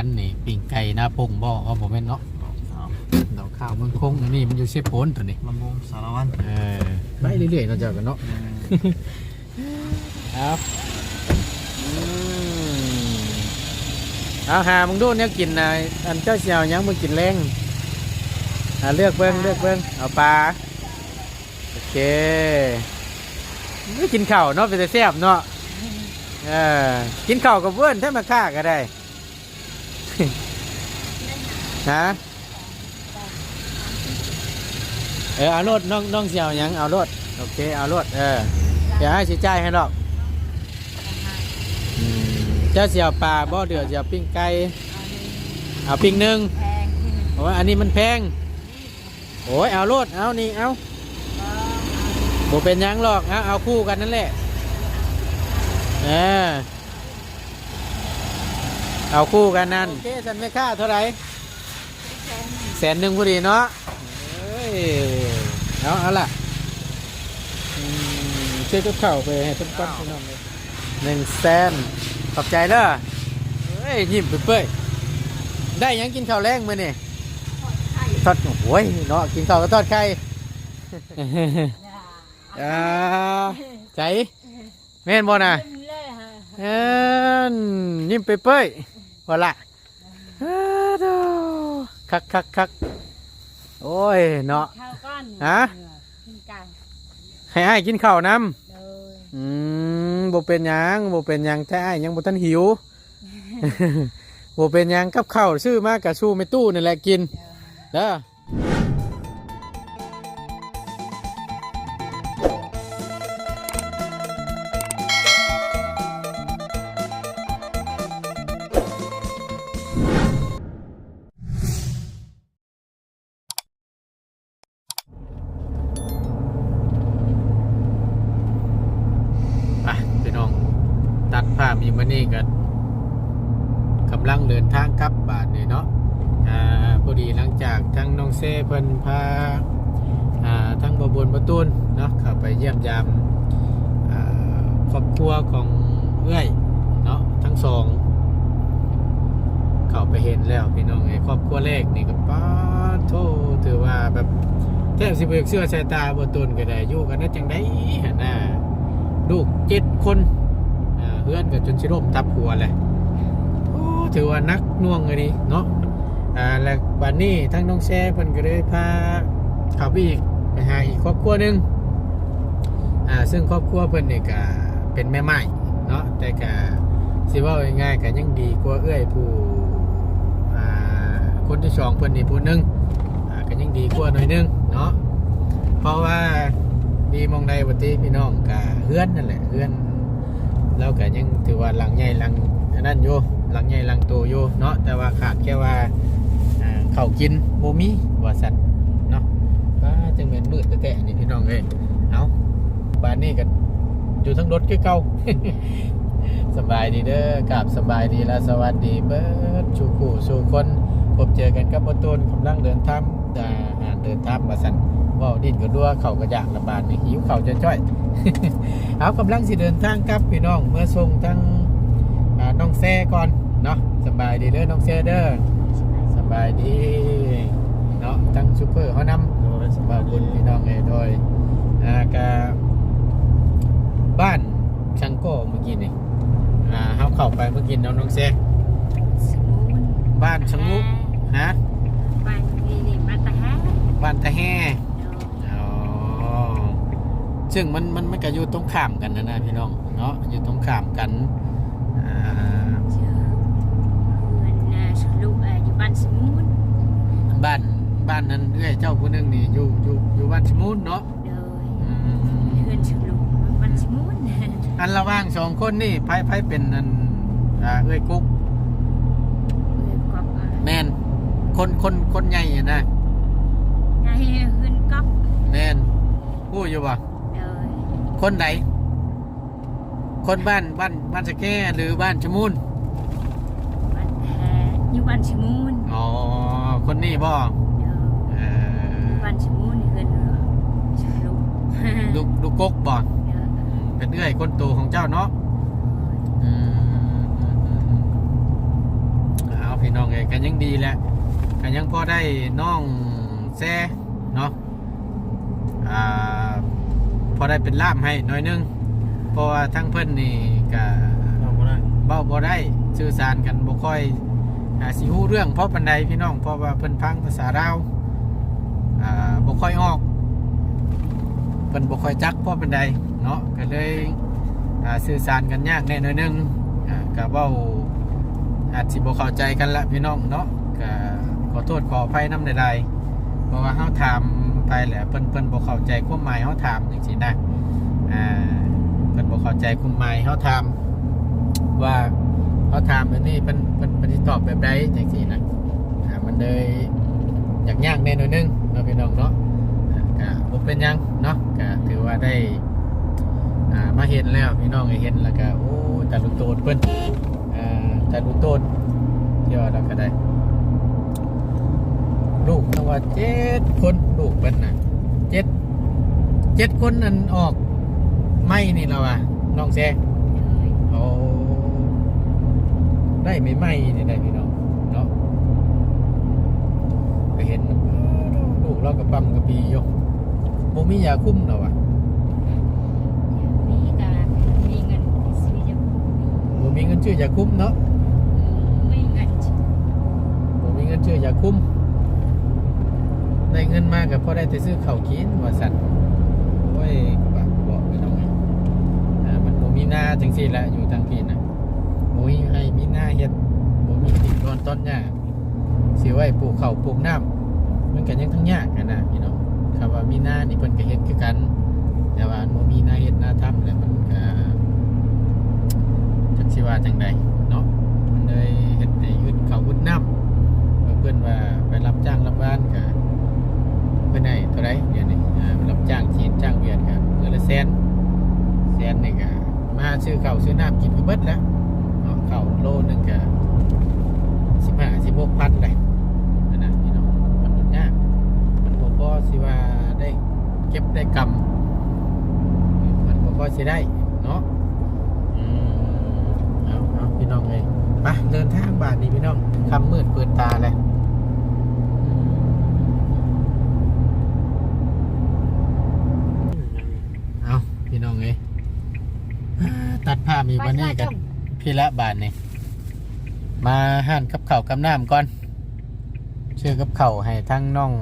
านนี่ปิ่งไก่หน้าพงบ่เอาผมแม่นเนาะครับดอกข้าวเมืองคงอันนี่มันอยู่เชฟโพนตัวนี้ลำวงสารวัตรเออไปเรื่อยๆเราจะกันเนาะครับอืมเอาหามึงดูเนี่ยกินนะอันเจ้าเสี่ยวหยังมึงกินแรงอ่าเลือกเบิ้งเลือกเบิ้งเอาปลาโอเคไม่กินข้าวเนาะเป็นแต่แซ่บเนาะเออกินข้าวกับเพื่อนถ้ามาฆ่าก็ได้ ฮะเออเอารถน้องน้องเสี่ยวหยังเอารถโอเคเอารถเออเดี๋ยวให้ชี้จ่ายให้หรอกอืมเจ้าเสี่ยวปลาบ่เดือดเสี่ยวปิ้งไก่เอาปิ้งหนึ่งแพงโอ้ยอันนี้มันแพงโอ้ยเอารถเอานี่เอาบ่เป็นหยังหรอกเอาเอาคู่กันนั่นแหละเออเอาคู่กันนั่นโอเคฉันไม่ค่าเท่าไหร่ แสนหนึ่งพอดีเนาะเอ้ยเอาเอาล่ะอืมช่วยกับข้าวไปให้ต้นก้อนพี่น้องเลยหนึ่งแสนขอบใจเด้อเฮ้ยยิ้มเปื่อยๆได้หยังกินข้าวแรงมื้อนี่ทอดโอ้ยเนาะกินข้าวก็ทอดไข่ อ่าใจแม่นบ่น่ะเลยฮะเอ็นยิ้มเปื่อยๆว่าล่ะอ้าวโธ่ คักคักคักโอ้ยเนาะ ข้าวก้อนฮะ กินไก่ให้อ้ายกินข้าวน้เลยำอืมบ่เป็นหยังบ่เป็นหยังแต่อ้ายยังบ่ทันหิว บ่เป็นหยังกับข้าวซื้อมากับสู้ไม่ตู้นี่แหละกินเด้อ ตัดภาพมีมื้อนี้กันกำลังเดินทางกลับบ้านนี่เนาะอ่าพอดีหลังจากทั้งน้องเซ่เพิ่นพาอ่าทั้งบวบนประตูนเนาะเข้าไปเยี่ยมยามอ่าครอบครัวของเอื้อยเนาะทั้งสองเข้าไปเห็นแล้วพี่น้องไอ้ครอบครัวแรกนี่ก็ป้าโทถือว่าแบบแทบสิบเอกเสื้อสายตาบนต้นก็ได้อยู่กันได้จังได้หั่นน่ะลูกเจ็ดคน เพื่อนกับจนชิร่มทับหัวเลยโอ้ถือว่านักน่วงเลยดิเนาะอ่าแล้วบัดนี้ทั้งน้องแซ่เพิ่นก็เลยพาเขาไปอีกไปหาอีกครอบครัวหนึ่งอ่าซึ่งครอบครัวเพิ่นนี่ก็เป็นแม่ไม้เนาะแต่ก็สิว่าง่ายๆกันยังดีกว่าเอื้อยผู้อ่าคนที่สองเพิ่นนี่ผู้หนึงอ่าก็ยังดีกว่าหน่อยหนึงเนาะเพราะว่าดีมองใดบัติพี่น้องกะเฮือนนั่นแหละเฮือน แล้วก็ยังถือว่าหลังใหญ่หลังนนั้นอยู่หลังใหญ่หลังโตอยู่เนาะแต่ว่าขาดแค่ว่าเขากินบ่มีว่าสัตว์เนาะก็จังเป็นมืดแต่นี่พี่น้องเอ้ยเอาบ้านนี้ก็อยู่ทั้งรถคือเก่าสบายดีเด้อกราบสบายดีและสวัสดีเบิร์ดชูคู่สู่คนพบเจอกันกับพ่อต้นกำลังเดินทางอ่าเดินทางมาสันว่าดินก็ดัวเข่าก็อยากระบาดนี่หิวเข่าจะจ้อย เอากำลังสิเดินทางครับพี่น้องเมื่อส่งทั้งอ่าน้องแซ่ก่อนเนาะสบายดีเด้อน้องแซ่เด้อสบายดีเนาะทั้งซูเปอร์เขานำโดยสบาบายบุดีญพี่น้องเอยโดยอ่ากาบ้านชังโก้เมื่อกี้นี่อ่าเขาเข้าไปเมื่อกี้น้องน้องเซกสมุนบ้านชังมุกฮะบ้านนี่นี่มาตะแฮะบ้านตะแห่เดี๋ยวอ๋อ ซึ่งมันมันมันก็อยู่ตรงข้ามกันนะนะพี่น้องเนาะอยู่ตรงข้ามกันอ่าเจอเงินน่ะสรุปเอ่ออยู่บ้านสมุนบ้านบ้านนั้นเอ้อยเจ้าผู้หนึงนี่อยู่อยู่อยู่บ้านชะมูนเนาะเดี๋ยวอืมเงินสรุปบ้านสมุนอันระหว่างสองคนนี่ไพ่ไพ่เป็นอันอ่าเอ้อยกุ๊กเงินกอบเอ่อแมนคนคนคนใหญ่อะนะไงเงินกอบแมนพูดอยู่ว่าเดี๋ยว คนไหน คนบ้านบ้านบ้านสะแก้หรือบ้านชะมูนบ้านแฮะอยู่บ้านสมุนอ๋อ คนนี้บ่เดี๋ยวเอ่อบ้านสมุนเงินสรุปลูกลูกกกบ่เดี๋ยวเป็นเอื้อยคนโตของเจ้าเนาะ อืมอืมอืมอืมเอาพี่น้องเอ้ยกันยังดีแหละกันยังพอได้น้องแซ่เนาะอ่าพ อได้เป็นล่ามให้หน่อยนึงเพราะว่าทั้งเพิ่นนี่ก็เราบ่ได้เบ้าบ่ได้สื่อสารกันบ่ค่อยอ่าสิฮู้เรื่องเพราะปานใดพี่น้องเพราะว่าเพิ่นพังภาษาลาวอ่าบ่ค่อยออกเพิ่นบ่ค่อยจักเพราะปานใดเนาะก็เลยอ่าสื่อสารกันยากแน่หน่อยนึงอ่าก็เว้าอาจสิบ่เข้าใจกันละพี่น้องเนาะก็ขอโทษขออภัยนำใดๆเพราะว่าเฮาถาม ไปแหละเพิ่นเพิ่นบ่เข้าใจความหมายเฮาถามจังซี่นะอ่าเพิ่นบ่เข้าใจความหมายเฮาถามว่าเขาถามแบบนี้เป็นเป็นเป็นสิตอบแบบใดจังซี่นะอ่ามันเลยอยากยากแน่หน่อยนึงเนาะพี่น้องเนาะก็บ่เป็นยังเนาะก็ถือว่าได้อ่ามาเห็นแล้วพี่น้องเห็นแล้วก็โอ้แต่ลุโตนเพิ่นอ่าแต่ลุโตนเที่ยวแล้วก็ได้ ลูกตั้งว่าเจ็ดคนลูกเป็นน่ะเจ็ดเจ็ดคนนั่นออกไม่นี่แล้วอะน้องแซงเลยโอ้ได้ไม่ไหมนี่ได้พี่น้องเนาะก็เห็นเออลูกเรากับปั๊มกับปีอยู่บ่มียาคุ้มเนาะวะนี่การมีเงินซื้อยาบ่มีเงินชื่อยาคุ้มเนาะไม่เงินบ่มีเงินชื่อยาคุ้ม ได้เงินมาก็พอได้แต่ซื้อข้าวกินว่าสั่นโอ้ยก็บาบอกพี่น้องไงอ่ามันบ่มีหน้าจังซี่แหละอยู่ทางพี่นะบ่มีให้มีหน้าเฮ็ดบ่มีดินนอนต้นหญ้าสิไว้ปลูกข้าวปลูกน้ำมันก็ยังทั้งยากกันนะพี่น้องคำว่ามีหน้านี่เพิ่นก็เฮ็ดคือกัน แต่ว่าบ่มีหน้าเฮ็ดหน้าทำแล้วมันก็จักสิว่าจังใดเนาะมันเลยเฮ็ดให้อึดข้าวอึดน้ำเพิ่อนว่าไปรับจ้างรับบ้านก็ เพิ่นให้เท่าไรเดี๋ยวนี้รับจ้างฉีดจ้างเวียนก็มื้อละแสนแสนนี่ก็มาซื้อข้าวซื้อน้ำกินก็เบิดแล้วเนาะข้าโลนึงก็15 16พันเลยนั่นนะพี่น้องมันยุ่งยากมันบ่พอสิว่าได้เก็บได้กำมันบ่พอสิได้เนาะเอาเอาพี่น้องเลยไปเดินทางบ้านนี่พี่น้องคำมืดเปิดตาเลยอืมเอาพี่น้องเลยอ่า ตัดผ้ามีวันนี้กันพี่ละบาทนี่มาหั่นกับเข่าวกับน้ำก่อนชื่อกับเข่าวให้ทั้งน้อง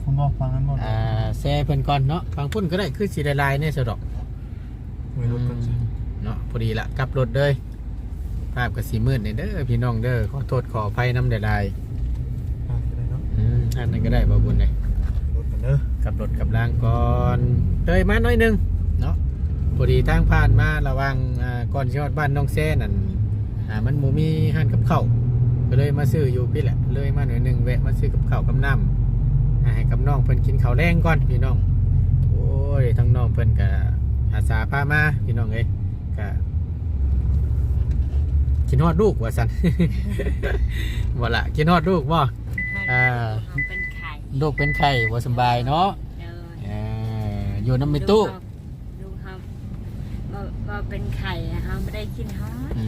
คุณบอกฟังนั้นบ่อ่าแซ่เพิ่นก่อนเนาะฟังพุ่นก็ได้คือสีลายๆเนี่ยสะดอกไม่รู้กันสิเนาะพอดีละกลับรถเลยภาพกับสีมืดเนี่ยเด้อพี่น้องเด้อขอโทษขออภัยน้ำเดลายอะก็ได้เนาะอืมอันนั้นก็ได้บ่บุญเลยรถกันเด้อกลับรถกลับล่างก่อนเตยมาหน่อยหนึงเนาะ พอดีทางผ่านมาระหวังอ่าก่อนสิฮอดบ้านน้องแซ่นั่นอ่ามันบ่มีห้านกับข้าวก็เลยมาซื้ออยู่พี่แหละ เลยมาหน่อยหนึงแวะมาซื้อกับข้าวกับน้ำอ่าให้กับน้องเพิ่นกินข้าวแรงก่อนพี่น้อง โอ้ยทั้งน้องเพิ่นก็อาสาพามาพี่น้องเอ้ยก็กินฮอดลูกว่าซั่นบ่ละกินฮอดลูกบ่อ่าเป็นไข่ลูกเป็นไข้บ่สำบายเนาะเลยเอ่ออยู่น้ำมีตู้ลูกครับ บ่บ่เป็นไข่นะครับไม่ได้กินฮอตอื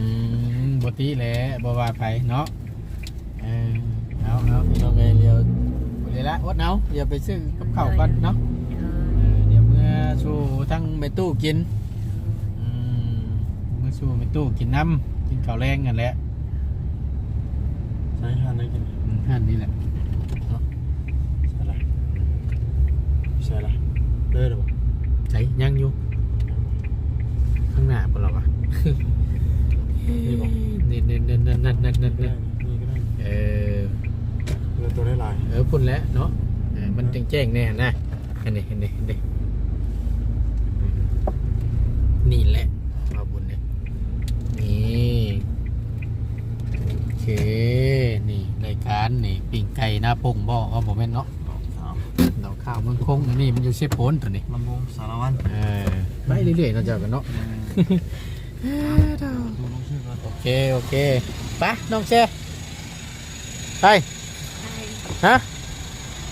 มบ่ติแหละบ่ว่าไผเนาะเออเอาเอาพี่น้องเอ้ยเดี๋ยวบ่ได้ละอดเอาเดี๋ยวไปซื้อกับข้าวก่อนเนาะเอเออเดี๋ยวเมื่อสู่ทั้งแม่ตู้กินอืมเมื่อสู่แม่ตู้กินน้ำกินข้าวแรงกันแหละใช้หันได้กินอืมหั่นนี่แหละใช่ละใช่ละเด้อหรือเปล่า ใส่ยังอยู่ข้างหน้าพวกเราอะ นี่บอก นี่นี่ นี่นี่นี่นี่นี่นี่นี่ก็ได้เออเรือตัวได้หลายเออพุ่นแล้วเนาะเออมันแจ้งๆแน่นะเห็นดิเห็นดิเห็นดินี่แหละมาบุญเนี่ยนี่โอเคนี่รายการนี่ปิ่งไก่หน้าพงบ่เอาผมแม่นเนาะสามดอกข้าวเมืองคงอันนี่มันอยู่เชฟโพนตัวนี้ลำวงสารวัตรเออไปเรื่อยๆเราะเจะกันเนาะดูลงชื่อก่อนโอเค โอเค ไปน้องเชไปไข่ฮะ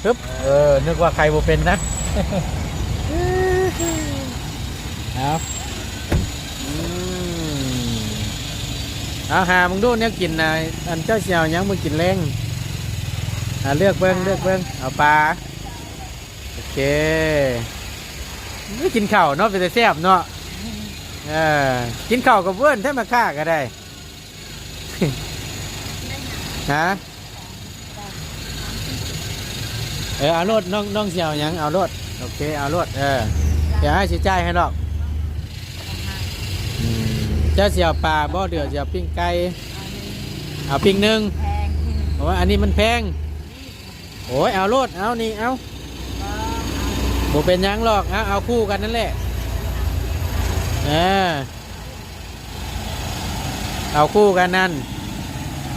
ปึ๊บเออ นึกว่าใครบ่เป็นนะเอาอืมเอาหามึงดูเนี่ยกินนะอันเจ้าเสียวยังมึงกินแรงอ่าเลือกเบิ้งเลือกเบิ้งเอาปลาโอเคไม่กินข้าวเนาะเป็นแต่แซ่บเนาะเออกินข้าวกับเพื่อนถ้ามาฆ่าก็ได้ ฮะเออเอารถน้องน้องเสียวยังเอารถโอเคเอารถเออเดี๋ยวให้สิจ่ายให้ดอกอืมเจ้าเสียวปลาบ่เดือดเสียวปิ้งไก่เอาปิ้งหนึ่งแพงเพราะว่าอันนี้มันแพงโอ้ยเอารถเอานี่เอาบ่เป็นหยังหรอกเอาเอาคู่กันนั่นแหละเออ เอาคู่กันนั่น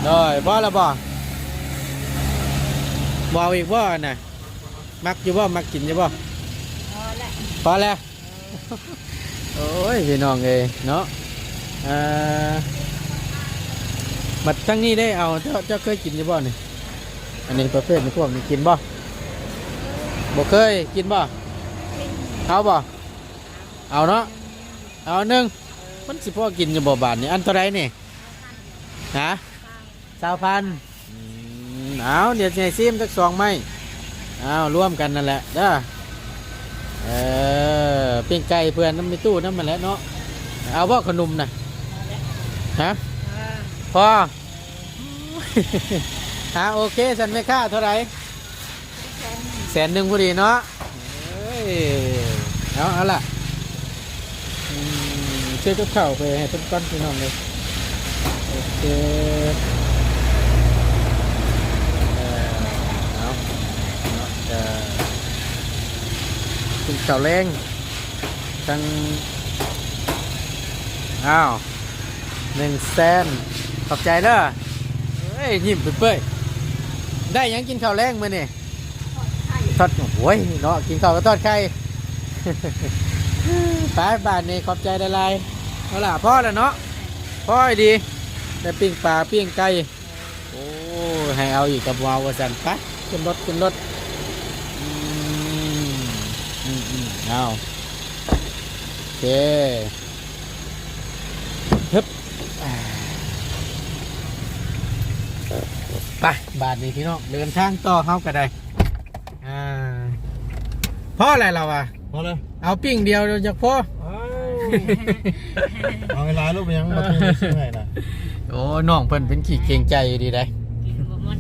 โดยบ่ละบ่บ่เอาอีกบ่น่ะมักอยู่บ่มักกินอยู่บ่พอละพอแล้วโอ้ยพี่น้องเอ้ยเนาะเอ่อบัดทั้งนี้ได้เอาเจ้าเจ้าเคยกินอยู่บ่นี่อันนี้ประเภทนี้พวกนี้กินบ่บ่เคยกินบ่เอาบ่เอาเนาะเอาหนึ่งมันสิพ่อกินอยู่บ่บาทนี่อันเท่าไรนี่ ฮะสาวพันอืมเอาเดี๋ยวจะให้ซิมสักสองไม้เอาร่วมกันนั่นแหละเด้อเออปิ้งไก่เพื่อนน้ำมีตู้น้ำมันแหล้วเนาะเอาว่าขนมนะฮะเออพอฮะโอเคสันไม่ค่าเท่าไหร่แพงแสนหนึ่งพอดีเนาะเอ้ยเอาเอาล่ะอืมช่วยกับข้าวไปให้ต้นก้อนพี่น้องเลยโอ เคเออเอาเนาะจะกินข้าวแรงตั้งอ้าวหนึ่งแสนขอบใจเด้อเฮ้ยยิ้มเปื่อยๆได้ยังกินข้าวแรงมื้อนี่ทอดโอ้ยเนาะกินข้าวก็ทอดไข่ไปบ้านนี่ขอบใจได้ลายเอาล่ะพ่อแล้วเนาะพ่อดี ได้ปิ้งปลาปิ้งไก่โอ้ให้เอาอีกกับวาวว่าสันไปขึ้นรถขึ้นรถอืมอืมอืมเอาโอเคฮึบอ่าไปบาทนี้พี่น้องเดินทางต่อเข้ากันได้อ่าพ่ออะไรเราอะพอเลยเอาปิ้งเดียวเดี๋ยวจากพ่อ เอาเวลาลูกไปยังมาทุ่งเชื่อไงนะ โอ้น้องเพิ่นเป็นขี้เกรงใจอยู่ดีได้กินบ่หมด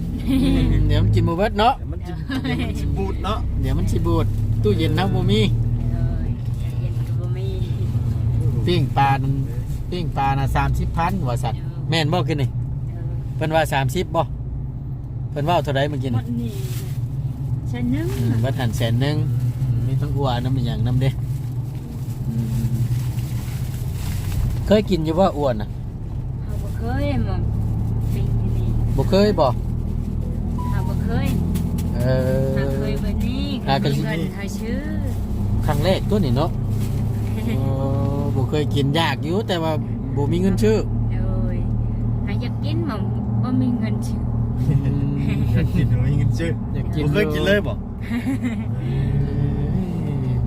เดี๋ยวมันกินบ่เบิดเนาะ เดี๋ยวมันจะเดี๋ยวมันจะบูดเนาะเดี๋ยวมันสิบูดตู้เย็นนะบ่มีเลยเย็นก็บ่มีปิ้งปลานั่นปิ้งปลาน่ะ30,000ว่าสัตว์แม่นบ่กินนี่เออเพิ่นว่า 30บ่เพิ่นว่าเท่าใดเมื่อกี้หมนี่ดนี่ฉันนึงอืมบัดหันแสนหนึงมีทั้งอัวน้ำมันหยังน้ำเด้อืมเคยกินอยู่ว่าอ้วนน่ะ เขาบ่เคยหมองปิงนี่บ่เคยบ่เขาบ่เคยเอเขาอเคยแบบนี้อ่าก็เขาสิมีเงินเขาชื่อครั้งแรกตัวนี่เนาะโอ้บ่เคยกินยากอยู่แต่ว่าบ่มีเงินชื่อโอ้ยหาอยากกินหมองบ่มีเงินชื่ออยากกินหรือไม่กินชื่ออยากกินบ่เคยกินเลยบ่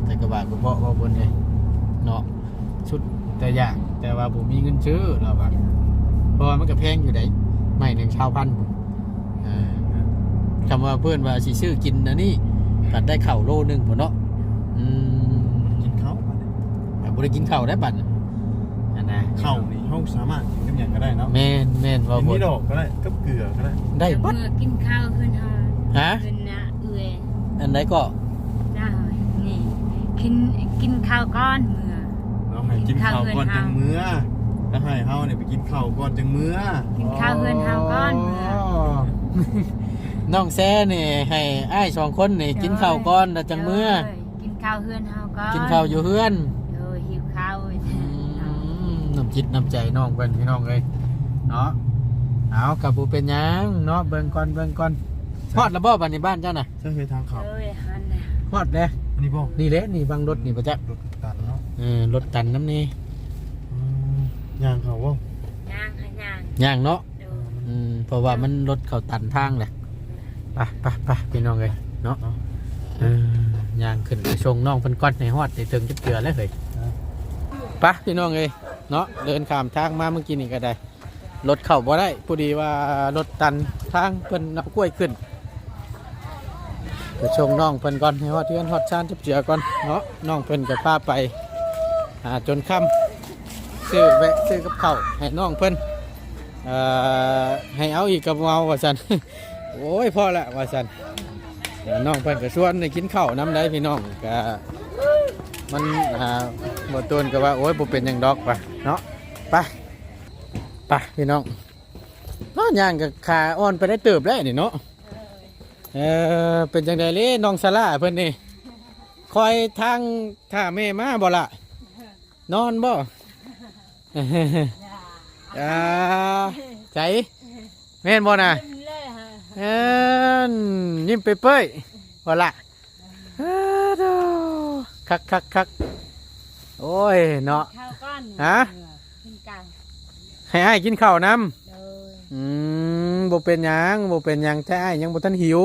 แต่กระบะก็เพาะว่าบนไงเนาะชุดแต่อยากแต่ว่าบ่มีเงินชื่อเราบัด เพราะว่ามันก็แพงอยู่ได้ไม่หนึ่งชาวพันธุ์อ่าคำว่าเพื่อนว่าสิซื้อกินนะนี่ตัดได้ข้าวโลนึงพุ่นเนาะอืมกินข้าวมาเนี่ยแบบบ่ได้กินข้าวได้บัดน่ะอันนะข้าวนี่ห้องสามารถกินกับอย่างก็ได้เนาะแม่นแม่นว่ากินบ่นี่ดอกก็ได้กับเกลือก็ได้ได้เมื่บัดอกินข้าวขึ้นเฮาฮะขึ้นนะเอื้อยอันไหนก็ได้นี่กินกินข้าวก้อนเมื่อเราให้กินข้าวก่อนจังมื้อ แล้วให้เฮาเนี่ยไปกินข้าวก่อนจังมื้อกินข้าวเพื่อนเฮาก้อนเมื่อ น้องแซ่นี่ให้อ้ายสองคนนี่กินข้าวก่อนแล้วจังมื้อกินข้าวเพื่อนเฮาก้อนกินข้าวอยู่เฮือนเออหิวข้าวอืมน้ำจิตน้ำใจน้องเพิ่นพี่น้องเลยเนาะเอากับผู้เป็นหยังเนาะเบิ่งก่อนเบิ่งก่อนฮอดระบ่บัดนี้บ้านเจ้าน่ะใช่เคยทางเขาเอ้ยฮันน่ะฮอดแล้วอันนี้บ่นี่แหละนี่บังรถนี่ประจักษ์รถตันเนาะเออรถตันน้ำนี่อืม ย่างเขาบ่ย่างค่ะย่างย่างเนาะเอออืมเพราะว่ามันรถเขาตันทางแหละไปไปไปพี่น้องเลยเนาะเนาะเออย่างขึ้นไปชงน้องเพิ่นก้อนในฮอดในเทิงจับเกลือแล้วเฮ้ยไปพี่น้องเลยเนาะเดินข้ามทางมาเมื่อกี้นี่ก็ได้รถเข้าบ่ได้พอดีว่ารถตันทางเพิ่นเอากล้วยขึ้นไปชงน้องเพิ่นก่อนให้ฮอดเทือนฮอดชานจับเจือก่อนเนาะน้องเพิ่นก็พาไปหาจนค่ำ ซื้อแวะซื้อกับเขาให้น้องเพิ่นเอ่อให้เอาอีกกับเอาว่าซั่นโอ้ยพอละว่าซั่นเดี๋ยวน้องเพิ่นก็ชวนให้กินข้าวน้ำได้พี่น้องก็มันอ่าบ่ตูนก็ว่าโอ้ยบ่เป็นหยังดอกว่ะเนาะไปไปพี่น้องน้องย่างกับขาอ่อนไปได้เติบได้นี่เนาะเออเป็นจังไดเลยน้องสลาเพิ่นนี่คอยทางท่าแม่มาบ่ละนอนบ่ อ่าใจแม่นบ่น่ะเอ็นยิ้มไปเป้ยๆบ่ละอ้าวโธ่คักคักคักโอ้ยเนาะข้าวก้อนฮะกินกันให้อ้ายกินข้าวน้ำเลยอืมบ่เป็นหยังบ่เป็นหยังแท้อ้ายยังบ่ทันหิว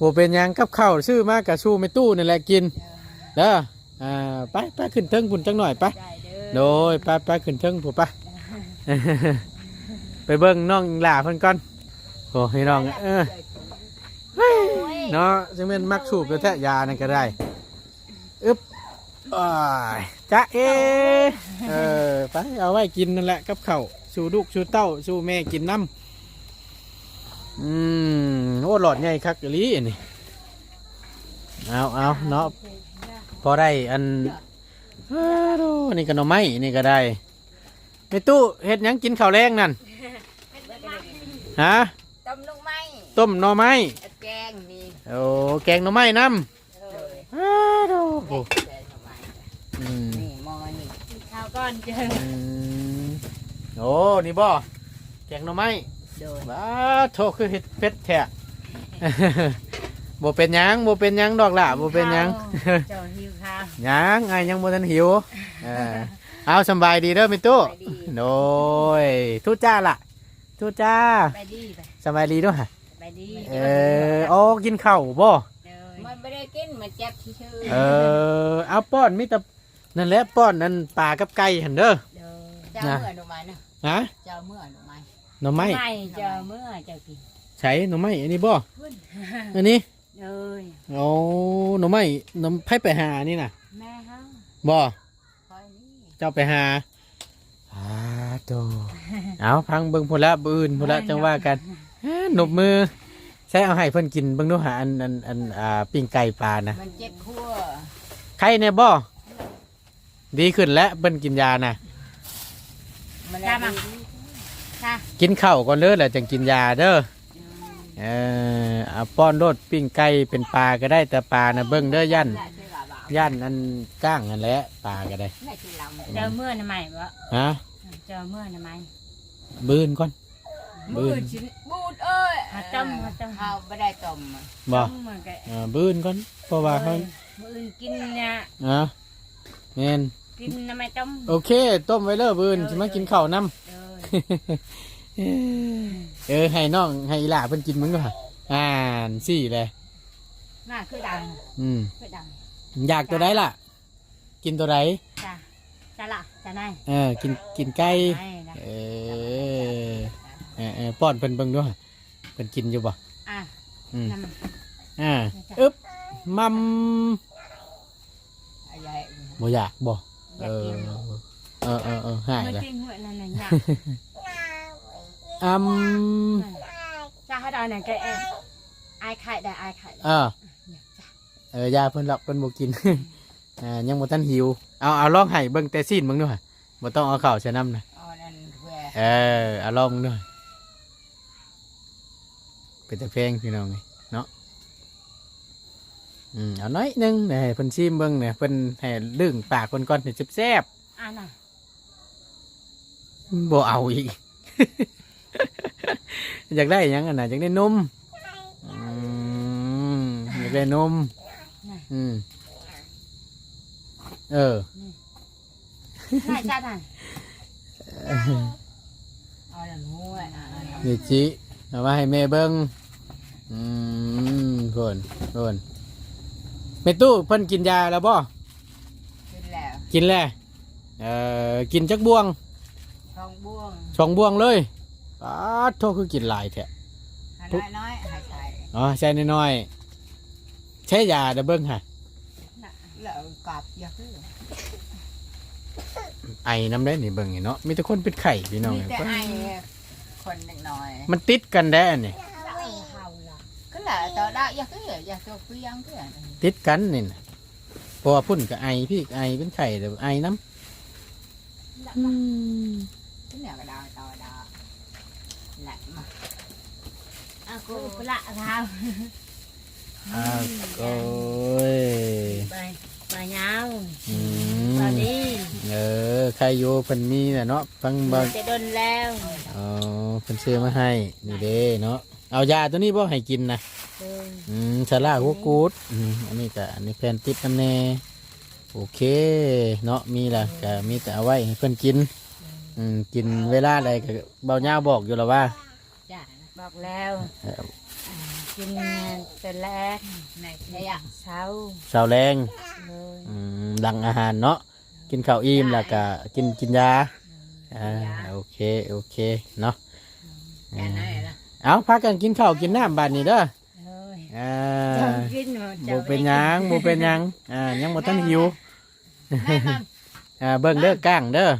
บ่เป็นหยังกับข้าวซื้อมากะสู้ไม่ตู้นี่แหละกินเด้ออ่าไปไปขึ้นเทิงพุ่นจังหน่อยไปได้เด้อ โดยไปไปขึ้นเทิงพุ่นไปไปเบิ่งน้องหล่าเพิ่นก่อนโอ้พี่น้องเออโอ้ยเนาะจังแม่นมักสูบอยู่แท้ยานั่นก็ได้อึ๊บอ้ายจ๊ะเอเออไปเอาไว้กินนั่นแหละกับข้าวสู่ลูกสู่เต้าสู่แม่กินน้ำอืมโอ้หลอดใหญ่คักอีหลีอันนี่เอาเอาเนาะพอได้อัน อ้าวโธ่นี่ก็หน่อไม้นี่ก็ได้ไอ้ตู้เฮ็ดหยังกินข้าวแรงนั่นฮะต้มลูกไม้ต้มหน่อไม้แกงนี่โอ้แกงหน่อไม้น้เลยำอ้าวโธ่โอ้อืมนี่มอนี่กินข้าวก้อนเจออืมโอ้นี่บ่แกงหน่อไม้ โดยว้าโทคือเฮ็ดเป็ดแท้ บ่เป็นหยังบ่เป็นหยังดอกล่ะบ่เป็นหยัง เจ้าหิวข้าวยังไงยังบ่ทันหิวเออเอาสำบายดีเด้อมิตู้ไปดี โดยทุจ้าล่ะทุจ้าไปดีไปสำบายดีด้วยฮะไปดีเออโอ้กินข้าวบ่มันไม่ได้กินมันเจ็บชื่อเออเอาป้อนมิแต่นั่นแหละป้อนนั่นปลากับไก่หั่นเด้อเจ้าเมื่อหนูไม้นะฮะเจ้าเมื่อหนูไม้หน่อไม้เจ้าเมื่อเจ้ากินใช้หน่อไม้อันนี้บ่อันนี้ เลยโอ้หน่อไม้หน่อไผไปหานี่น่ะแม่เฮาบ่คอยนี่เจ้าไปหาอาโตเอาพังเบิ่งพุ่นละบืนพุ่นละจังว่ากันอ่าหนบมือใช้เอาให้เพิ่นกินเบิ่งดูหาอันอันอันอ่าปิ้งไก่ปลานะมันเจ็บขั้วใครเนี่ยบ่ดีขึ้นแล้วเพิ่นกินยานะมันได้ดี ค่ะ กินข้าวก่อนเด้อแล้วจังกินยาเด้อ เออเอาป้อนโลดปิ้งไก่เป็นปลาก็ได้แต่ปลานะเบิ่งเด้อย่านย่านอันก้างนั่นแหละปลาก็ได้เจ้าเมื่อทำไมบ่ฮะเจ้าเมื่อทำไมบืนก่อนบืนชิ้นบูดเอ้ยมาต้มมาต้มเขาไม่ได้ต้มบ่เหมือนกันอ่าบืนก่อนเพราะว่าเขามืออื่นกินเนี่ยอะแม่นกินทำไมต้มโอเค ต้มไว้เลยบืนจะมากินข้าวน้ำ เออ เออให้น้องให้อีหล่าเพิ่นกินมึงด้วยอ่านสี่เลยน่าคือดังอืมคือดังอยากตัวใดล่ะ กินตัวใดจ้าจ้าละจ้าไหนเออ กินกินไก่ไหนนะเออเออเออป้อนเพิ่นเบิ่งด้วยเพิ่นกินอยู่บ่อะอืมน้ำอ่าอึ๊บมัมอะไรบ่อยากบ่อเอยากอกินเออเออเออหายเมื่อละกินหัวนั่นน่ะอยาก อืมจ้าให้ได้หน่อยแกเองไอ้ไข่ได้ไอ้ไข่เออเออยาเพิ่นหลับเพิ่นบ่กินอ่ายังบ่ทันหิวเอาเอาลองให้เบิ่งแต่ซีนเบิ่งด้วยบ่ต้องเอาข้าวใส่น้ำนะอ๋อนั่นเพื่อเออเอาลองด้วยเป็นแต่เพลงพี่น้องไงเนาะอืมเอาน้อยหนึงเดี๋ยวให้เพิ่นชิมเบิ่งเนี่ยเพิ่นให้ลึงปากเพิ่นก่อนให้แซ่บอะน่ะๆบ่เอาอีก อยากได้หยังอะนะอยากได้นมอืมอยากได้นมอืมเออ ไหนจ้าไหนเอาหนังหัวอะนี่จิเอามาให้แม่เบิ้งอืมเพิ่นเพิ่นแม่ตู้เพิ่นกินยาแล้วบ่ขึ้นแล้วกินแล้วเอ่อกินจักบวงทองบ่วง สองบวงเลย ป้าดโทษคือกินหลายแท้น้อยน้อยหายใจอ๋อใช่น้อยๆใช้ยาเด้อเบิ่งค่ะแล้วกลับอย่าคือไอน้ำได้นี่เบิ่งนี่เนาะมีแต่คนเป็นไข่พี่น้องมีเอ้ยแต่ไอ้คนเล็กน้อยมันติดกันได้อันนี่ก็ là tao đã giờ cái giờ giờ tôi cứ ăn cái này ติดกันนี่นะเพราะว่าพุ่นกับไอพี่ไอเป็นไข่เดี๋ยวไอน้ำ cái nào cái đòi tao đó lạnh à cô có lạ sao อ้าวโอ้ย bà bà nhau อืม bà đi เออใครอยู่เพิ่นมีน่ะเนาะฟังเบิ่ง sẽ đơn leo อ๋อเพิ่นซื้อมาให้นี่เด้เนาะเอายาตัวนี้บ่ให้กินนะ ừ. อืมชาลาหัวกูดอืมอันนี้ก็อันนี้แผ่นติดน้ำแน่โอเค เนาะมีละก็มีแต่เอาไว้ให้เพิ่นกินอืมกินเวลาใดก็เบาหน้าบอกอยู่แล้วว่า chả bọc leo เอ่อ kinh từ lẹ này thấy à sáu เสาแรง rồi อืมดังอาหารเนาะกินข้าวอิ่มแล้วก็กินกินยาอ่าโอเคโอเคเนาะ cái này là เอาพักกันกินข้าวกินน้ำบานนี้เด้อ rồi อ่า Chồng kinh mà โบ chồng เป็นหยังโบเป็นหยังอ่ายังบ่ทันหิว này mà อ่าเบิ่งเด้อก้างเด้อ rồi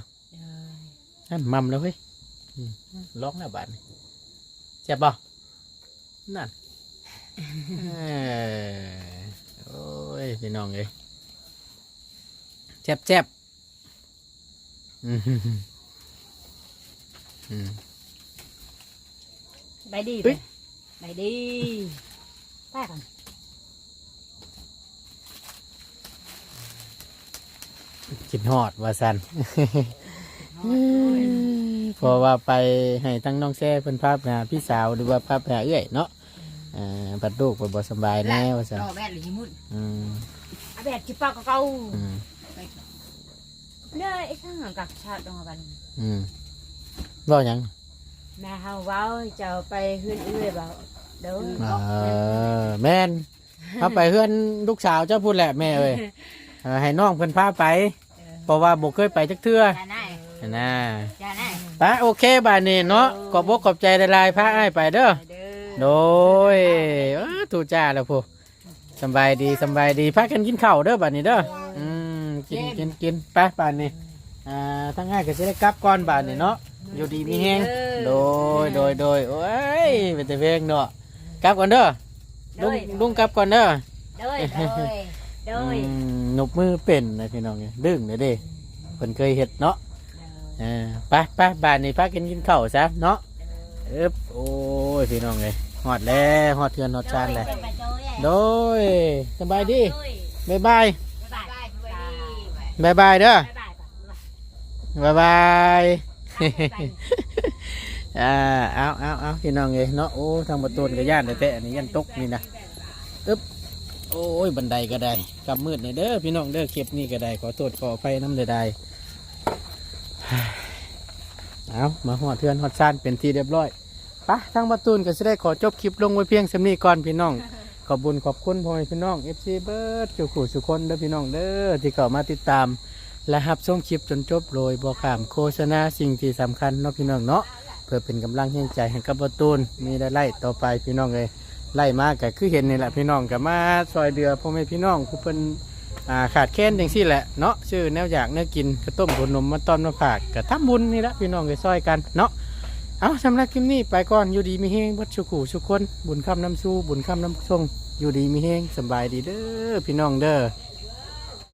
นั่นมัมแล้วเว้ยอืมล็อกแล้วบาดนี้ เจ็บป่ะนั่นเอ้ยโอ้ยพี่น้องเอ้ยเจ็บเจ็บอืมอืม bay đi Ui. bay. bay đi ta còn กินหอดว่าสัน เพราะว่าไปให้ทั้งน้องแซ่เพิ่นพาไปหาพี่สาวหรือว่าพาไปหาเอื้อยเนาะอ่าบัดลูกไปบ่สำบายแน่ว่าสัน rồi bé là gì muốn อืม à bẹt chụp bao câu อืม đây ít thằng hàng cặp sao đâu mà bạn อืมเว่าหยัง mẹ hào vào chờ bay huyên ươi bảo đâu เออแม่นพาไปเพื่อนลูกสาวเจ้าพูดแหละแม่เอ้ยเออให้น้องเพิ่นพาไปเพราะว่าบ่เคยไปจักเทื่อ chả này นะ chả này ไปโอเคบาดนี้เนาะขอบอกขอบใจหลายๆพาอ้ายไปเด้อ Đưa. โดยเอ้อถูกจ้าแล้วพูสำบายดีสำบายดีพากันกินข้าวเด้อบัดนี้เด้ออืมกินกินกินไปบาดนี้อ่าทั้งง่ายก็สิได้กลับก่อนบาดนี้เนาะอยู่ดีมีแฮงโดยโดยโดยโอ้ยเป็นแต่เพลงเนาะกลับก่อนเด้อลุงลุงกลับก่อนเด้อ đôi đôi อื đôi มนบมือเป็นนะพี่น้องเอ้ยดึงเลยเด้เพิ่นเคยเฮ็ดเนาะ เออไปไปบ้านนี้พากันกินข้าวซะเนาะเอ๊บโอ้ยพี่น้องเอ้ยฮอดแล้วฮอดเทือนฮอดชานแล้วโดยสบายดีบ๊ายบาย bye bye bye บ๊ายบายเด้อบ๊ายบายอ่าเอาเอาเอาพี่น้องเอ้ยเนาะโอ้ทางประตูนก็ย่านแต่อันนี้ยันตกนี่นะอึ๊บโอ้ยบันไดก็ได้กำมืดนี่เด้อพี่น้องเด้อเก็บนี่ก็ได้ขอโทษขออภัยน้ำเด้อได้ เอามาหอดเทือนหอดซ่านเป็นที่เรียบร้อยปะทางประตูนก็จะได้ขอจบคลิปลงไว้เพียงสำนี้ก่อนพี่น้อง ขอบบุญขอบคุณพ่อแม่พี่น้องเอฟซีเบิร์ดจุขู่สุคนเด้อพี่น้องเด้อที่เข้ามาติดตาม และรับชมคลิปจนจบโดยบอกามโฆษณาสิ่งที่สำคัญเนาะพี่น้องเนาะเพื่อเป็นกำลังให้ใจให้กับประตูนมีได้ไล่ต่อไปพี่น้องเลยไล่มาก็คือเห็นนี่แหละพี่น้องกับมาซอยเดือพ่อแม่พี่น้องผู้เป็น อ่าขาดแค้นอย่างที่แหละเนาะชื่อแนวอยากแนวกินกระต้มขนมมาต้อนมาฝากกระทำบุญนี่ละพี่น้องเลยซอยกันเนาะเอาสำหรับคลิปนี้ไปก่อนอยู่ดีมีเฮงวัดสุขู่สุคนบุญคำน้ำสู้บุญคำน้ำทรงอยู่ดีมีเฮงสบายดีเด้อพี่น้องเด้อ